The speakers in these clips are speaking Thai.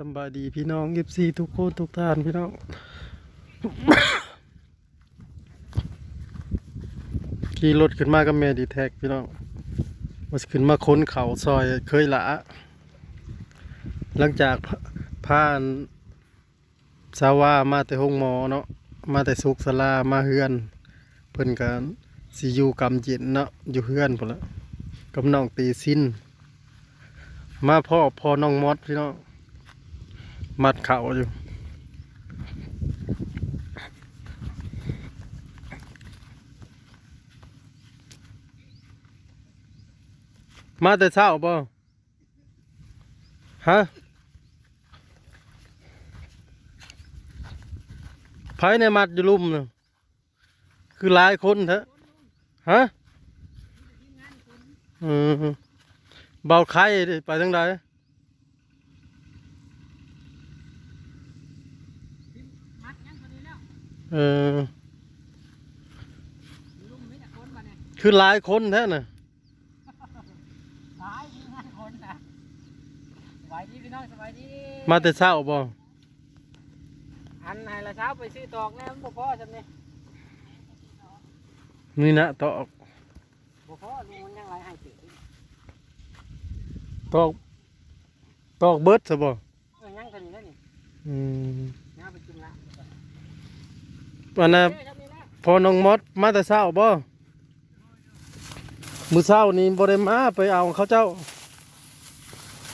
สบายดีพี่น้องยิบซีทุกคนทุกท่านพี่น้อง ขี่รถขึ้นมากับแม่ดีแท็กพี่น้องมาขึ้นมาค้นเขาซอยเคยละ หลังจากผ่านสาวามาแต่ห้องหมอเนาะมาแต่สุกสลามาเฮือน เพิ่นกันสิอยู่กำเย็นเนาะอยู่เฮือนพุ่นละกับน้องตีสิ้น มาพ่อพ่อน้องมอดพี่น้อง มัดเข่าอยู่มาแต่เช้าป่ฮะไผในมัดอยู่ลุ่มนะคือหลายคนเถอะฮะอืมเบาไข่ไปทางใด มัดยังคนนี้แล้ว เออลุงไม่แต่คนมาเนี่ยคือหลายคนแท้น่ะตายที่งานคนนะสบายดีพี่น้องสบายดีมาแต่เช้าบ่อันไหนละเช้าไปซื้อตอกแน่มันบ่พอจำเนี่ยนี่นะตอกบ่พอลุงมันยังไรให้ซื้อตอกตอกเบิดซะบ่เออยังคนนี้แล้วนี่อืมน้าไปกินละ วันน่ะเออจำนี้ละพอน้องมดมาแต่เช้าบ่มื้อเช้านี้บ่ได้มาไปเอาเขาเจ้า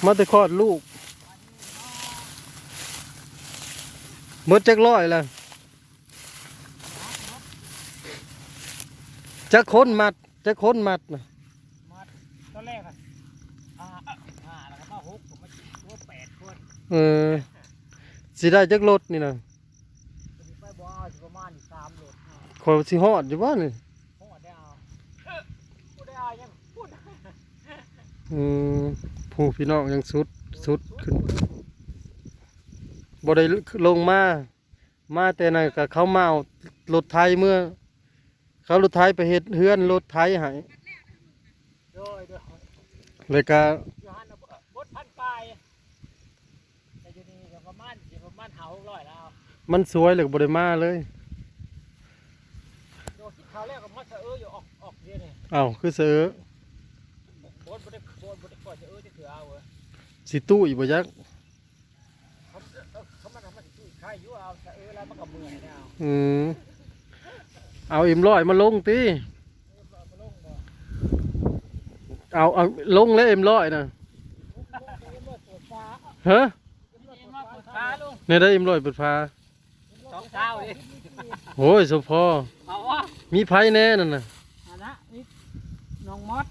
มาแต่คลอดลูกหมดจักร้อยแล้วจักคนมัดจักคนมัดน่ะมัดตอนแรกอะอ่าอ่าแล้วก็มาหกผมมาว่าแปดคนเออสิได้จักรถนี่น่ะ คนนี้ไปบ่เอาสิประมาณอีกสามโล ดอ่าขอยสิฮอดอยู่บ่นี่ผมว่าได้เอาเออบ่ได้เอายังพูดอืมผู้พี่น้องยังสุดสุดขึ้นบ่ได้ลงมา มาแต่นั่นก็เขามาเอารถไทยเมื่อ เขารถไทยไปเฮ็ดเฮือนรถไทยให้โดยโดยแล้วก็อยู่หันน่ะบดพันปลายแต่อยู่นี่ก็ประมาณสิประมาณหาหกร้อยแล้วมันสวยเลยบ่ได้มาเลย โดนที่เขาแรกก็มาเสะเอออยู่ออกออก เดียวนี่เอ้าคือเสือบดบ่ได้บดบ่ได้ก่อนจะเออจะเถื่อเอาเว้ยสิตู้อีกบ่ยักเขาเออเขามาทำมาสิตุ้ยใครอยู่เอาเสะเออแล้วมันก็เมื่อยเนี่ยเอาอืมเอาเอ็มร้อยมาลงติเอามาลงบ่เอาเอาลงแล้วเอ็มร้อยน่ะเอ็มร้อยปวดฟ้าฮะเอ็มร้อยปวดฟ้าลุงเนี่ยได้เอ็มร้อยเปิดพาสองเท้าดิโอ้ยสมพอเอาวะมีไผแน่นั่นน่ะอันนะนี่ น้องมด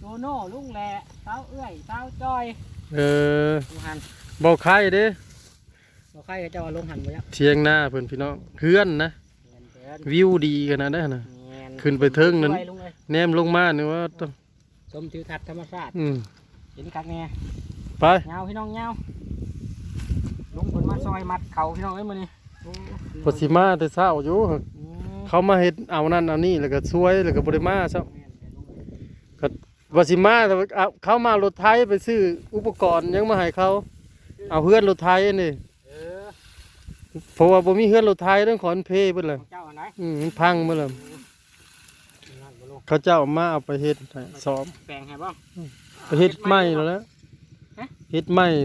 โตโน่ลุงแหล่เต้าเอื้อยเต้าจอยเออลุงหันบอกใครเด้บ่ใครก็จะว่าลุงหันบ่ยักเทียงหน้าเพื่อนพี่น้องเฮือนนะเงินเดือนวิวดีกันนะได้อนะแม่นขึ้นไปเทิงนั้นสวยลุงเอ้ยแนมลงมานี่ว่าต้องชมทิวทัศน์ธรรมชาติอืมเห็นคักแน่ไปเงาพี่น้องเงาลุงเพิ่นมาซอยมัดเข่าพี่น้องเอ้ยมื้อนี้โอ้พอสิมาแต่เช้าอยู่อืมเขามาเฮ็ดเอานั่นเอานี่แล้วก็ช่วยแล้วก็บ่ได้มาซะแม่นแม่นลุง เอ้ยว่าสิมาแต่ว่าเอาเขามารถไถไปซื้ออุปกรณ์ยังมาให้เขา เอาเฮือนรถไถนี่เออเพราะว่าบ่มีเฮือนรถไถต้องขอนเพเพิ่นล่ะของเจ้าอันไหนอืมมันพังหมดแล้วนั่นบ่ลุงเขาเจ้ามาเอาไปเฮ็ดให้ซ้อมแปลงให้บ่ ไปเฮ็ดไม้แล้วแหล้วฮะ เฮ็ดไม้4,000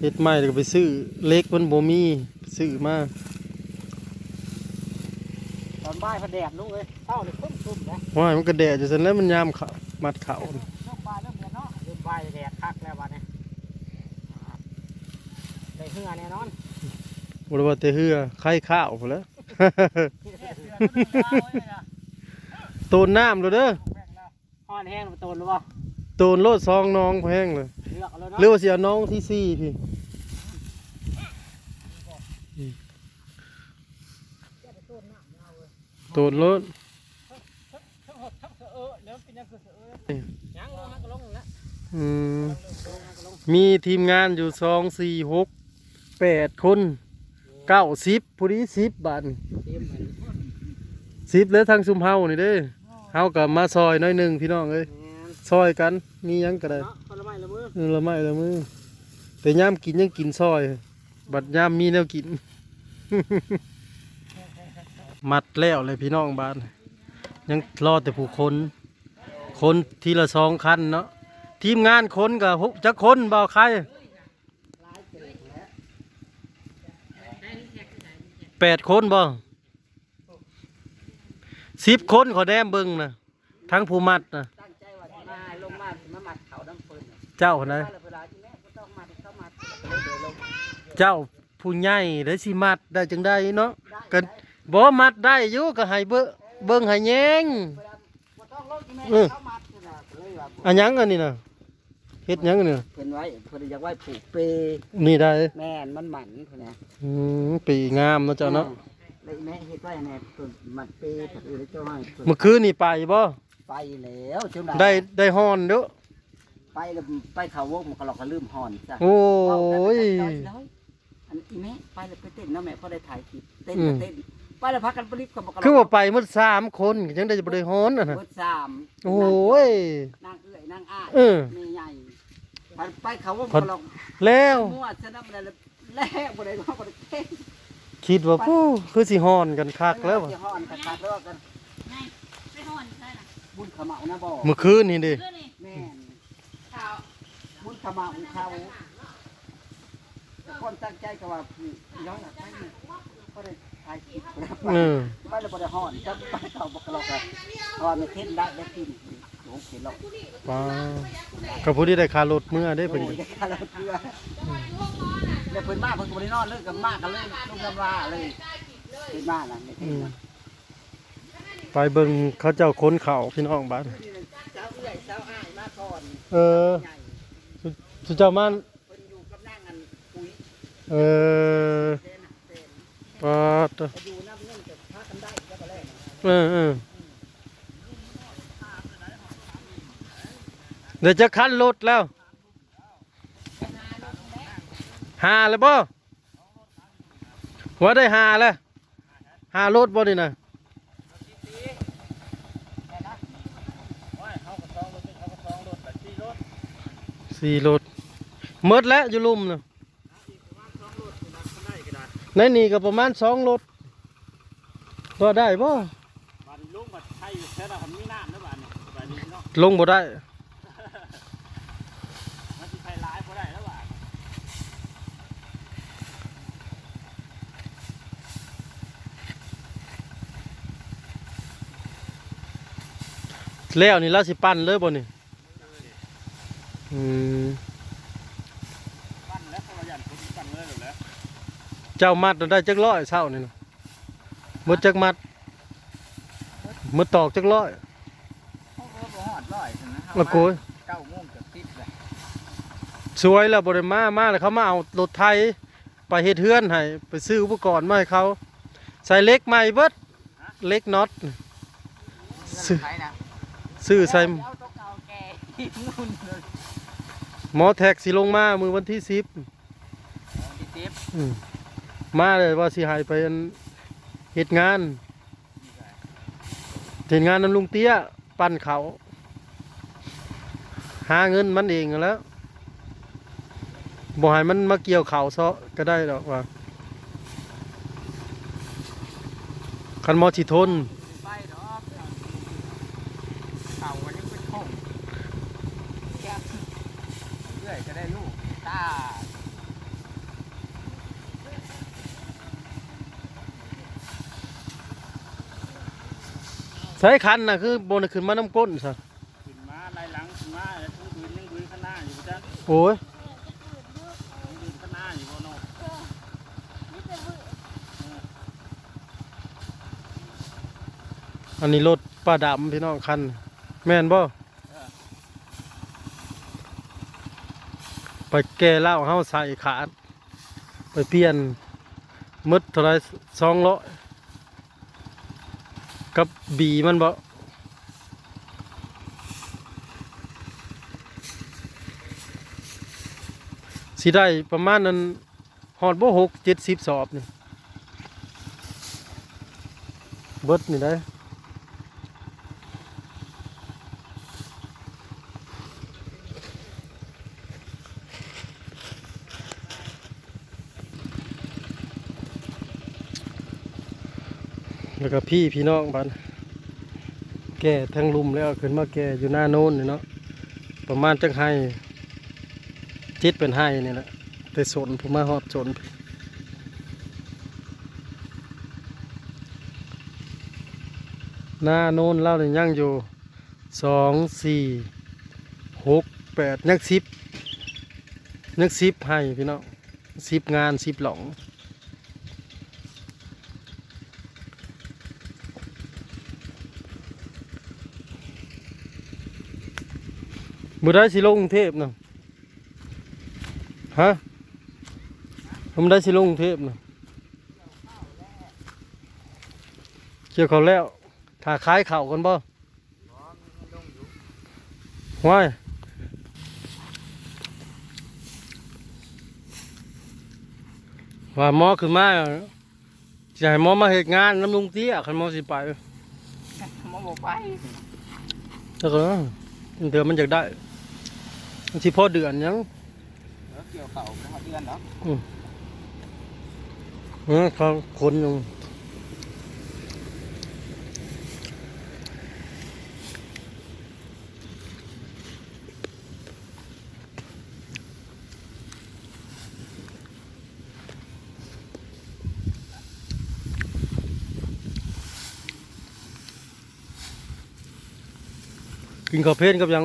เฮ็ดไม้แล้วก็ไปซื้อเหล็กมันบ่มีซื้อมาตอนบ่ายพระแดดลุงเอ้ยเช้านี่คุ้ม ๆนะว่ามันก็แดดอยู่ซั่นแล้วมันยามเขามัดเขาช่วงบ่ายเริ่มเดือนเนาะเริ่มบ่ายแดดคักแล้วบัดนี้ได้เหือแน่นอนบ่ได้ว่าแต่เฮือไข่ข้าวพุ่นแหล้วโตนน้ำแล้วเด้อฮ้อนแห้งมันโตนหรือเปล่าโตนโลดซองน้องแพงเลยเลือกเอาเลยหรือเนาะว่าสิเอาน้องที่สี่พี่โตนโลด ทั้งหดทั้งเสอะเออแล้วเป็น ยังลงก็ลงนะอืมมีทีมงานอยู่สองสี่หกแปดคนเก้าสิบผู้นี้สิบบาทสิบแล้วทางซุมเฮานี่เด้เฮากับมาซอยน้อยหนึ่งพี่น้องเอ้ยซอยกันมียังก็ได้เนาะคนละไม้ละมือเออละไม้ละมือแต่ย่ามกินยังกินซอย บัดย่ามมีแนวกิน มัดแล้วเลยพี่น้องบ้าน ยังรอแต่ผู้คน คนทีละสองคันเนาะทีมงานคนกับจะคนเบาใครแปดคนบ่สิบคนขอแดมเบิงนะทั้งผู้มัดนะเจ้าไหนว่าแล้วเจ้าผู้ใหญ่ได้สิมัดได้จังได้เนาะกันบ่มัดได้อยู่ก็ให้เบิ่งเบิ่งให้แยงเองลงที่แม่เอ อเข้ามัดนี่น่ะก็เลยว่าอันหยังอันนี้น่ะเฮ็ดหยังอันนี่น่ะเพิ่นไว้เพิ่นอยากไว้ผูกเปนี่ได้แม่นมันหมันเพิ่นน่ะอืมปีงามเนาะเจ้าเนาะแล้วอีแม่เฮ็ดไว้แน่เพิ่นหมันเปเพิ่นเออเจ้าให้เพิ่นเมื่อคืนนี่ไปบ่ไปแล้วจังได้ได้ฮ้อนเด้อไปแล้วไปเขาวงมันก็เราก็ลืมหอนจ้ะโอ้ยอันอีแม่ไปแล้วไปเต้นเนาะแม่พอได้ถ่ายคลิปเต้นอืมก็เต้น ไปแล้วพักกันปริบกับบอกกันคือว่าไปหมดสามคนยังได้บ่ได้ฮ้อนอะนะเบิดสามโอ้ย นางเอื้อยนางอ้ายเออ แม่ใหญ่ไปไปเขาวงพอก็เราแล้ว มั่วซะนำได้แล้วแล้วบ่ได้ว่าบ่ได้เต้นคิดว่าผู้คือสิฮ้อนกันคักแล้วสิฮ้อนคักๆแล้วกันไงไปห่อนใช่น่ะบุญขมเอานะบ่เมื่อคืนนี่ดิเพื่อนนี่แม่นข่าวบุญขมเอาของเขาแต่คนตั้งใจก็ว่าพี่ย้อนหลังไปนี่บ่ได้ ถ่ายคลิปแล้วไปเออไปแล้วบ่ได้ฮ้อนจับไปเขาบอกเราก็ฮ้อนไม่เท่นได้ได้กินโอ้เห็นแล้วป้าก็ผู้ที่ได้ค่ารถเมื่อได้เพิ่เพิ่นนได้ค่าแล้วเพื่อแล้วเพิ่นมาเพิ่นก็บ่ได้นอนเลยก็มากันเลยลูกน้ำว่าเลยเพิ่นมาน่ะไม่เท่นนะไปเบิ่งเขาเจ้าค้นเขาพี่น้องบ้านเจ้าเอื้อยเจ้าอ้ายมาก่อนเออใหญ่สุเจ้ามันเพิ่นอยู่กับนางอันปุ๋ยเออเซนน่ะเซน ปาดก็อยู่น้ำเงินก็พากันได้แล้วเออเออเดี๋ยวจะคันรถแล้วหาแล้วบ่ว่าได้หาแล้วหารถบ่นี่นะสี่รถหมดแล้วอยู่ลุ่มเนาะ ในนี่ก็ประมาณสองรถก็ได้บ่บานลุงบัดไทยแท้ละมันมีน้ำนะบานนี่บานนี้เนาะลงบ่ได้ มันสิไทยร้ายบ่ได้แล้วบานแล้วนี่เราสิปั้นเลยบ่นี่อืม ปั้นแล้วเพราะว่ายันคนปั้นเลยหรือแล้ว เจ้ามัดได้จักร้อยเช้านี่นะหมดจักมัดหมดตอกจักร้อยเขาก็บ่ฮอดร้อยซั่นนะละโกยเก้าโมงเกือบ10เลยสวยแล้วบ่ได้มามาแล้วเขามาเอารถไทยไปเฮ็ดเฮือนให้ไปซื้ออุปกรณ์มาให้เขาใส่เหล็กใหม่เบิดเหล็กน็อตซื้อใครนะซื้อใส่เอาตัวเก่าแก่ที่นู่นเลยหมอแท็กสิลงมามือวันที่10ที่ติบ อืม มาเลยว่าสิให้ไปอันเฮ็ดงานเฮ็ดงานนำลุงเตี้ย ปั้นเขา หาเงินมันเองแล้วบ่ให้มันมาเกี่ยวเขาซะก็ได้ดอกว่าคันมอสิทนก็ได้ลูกตา ใช้คันน่ะคือบ่ได้ขึ้นมาน้ำก้นซะขึ้นมาไล่หลังขึ้นมาแล้วทุกคืนยังคืนข้างหน้าอยู่จ้ะโอ้ยยังคืนข้างหน้าอยู่บ่เนาะอันนี้รถป้าดำพี่น้องคัน แม่นบ่ไปแก้เหล้าเฮาใส่ขาด ไปเปลี่ยนหมึดเท่าไรสองร้อย กับบีมันบ่สิได้ประมาณนั้นหอดบ่หกเจ็ดสิบสอบนี่เบิดนี่ได้ แล้วก็พี่พี่น้องบ้านแก่ทั้งลุมแล้วขึ้นมาแก่อยู่หน้าโน้นนี่เนาะประมาณจังไห้จิตเป็นไห้นี่แหละแต่สนผมมาหอดสนหน้าโน้นเล่าเนี่ยยังอยู่สองสี่หกแปดนักสิบนักสิบให้พี่น้องสิบงานสิบหลง มือได้สิลงกรุงเทพนะฮะผมได้สิลงกรุงเทพนะเกี่ยวเขาวแล้วถ้าขายเข่าวกันบ่ว้ายว่าหมอขึ้นมาจะให้หมอมาเหตุงานน้ำลุงเตี้ยคันหมอสิไปมาบอกไปแล้วก็เดือนมันอยากได้ ที่พอเดือนยังแล้วเกี่ยวเข่าไปหาเดือนเนาะเออเขาคนอยู่กินข้าวเพลนกับหยัง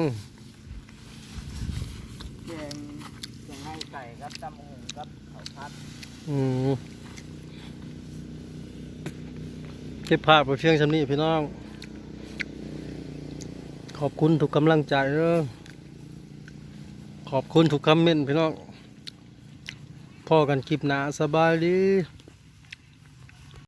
แกงแกงให้ ไก่ครับตำหุงครับเขาพัดอืมเก็บภาพไปเพียงชำนี้พี่น้อง ขอบคุณทุกกำลังใจเด้อขอบคุณทุกคอมเมนต์พี่น้องพ่อกันคลิปหนาสบายดี